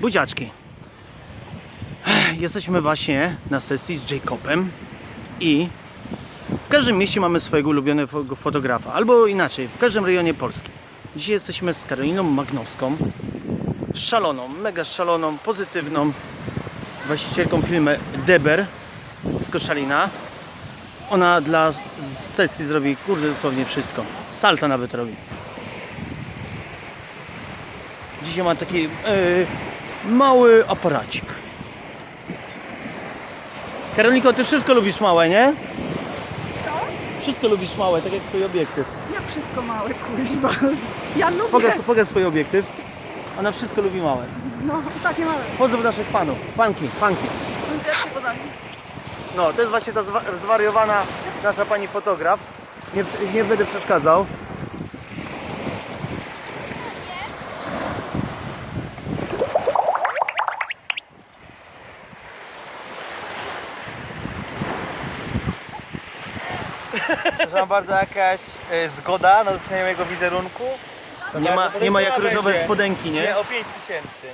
Buziaczki. Jesteśmy właśnie na sesji z Jacobem i w każdym mieście mamy swojego ulubionego fo- fotografa, albo inaczej, w każdym rejonie Polski. Dzisiaj jesteśmy z Karoliną Magnowską, szaloną, mega szaloną, pozytywną właścicielką filmu Deber z Koszalina. Ona dla sesji zrobi, kurde, dosłownie wszystko. Salta nawet robi. Dzisiaj ma taki e, mały aparacik. Karolinko, ty wszystko lubisz małe, nie? Wszystko lubisz małe, tak jak swój obiektyw. Jak wszystko małe, kuźba. Ja lubię. Pokaż, pokaż swój obiektyw. Ona wszystko lubi małe. No, takie małe. Pozdrów naszych panów. Panki, panki. Się? No, to jest właśnie ta zwa- zwariowana nasza pani fotograf. Nie, nie będę przeszkadzał. Przepraszam bardzo, jakaś e, zgoda na udostępnienie mojego wizerunku? Nie ma, nie ma jak różowe spodenki, nie? Nie, o 5 tysięcy.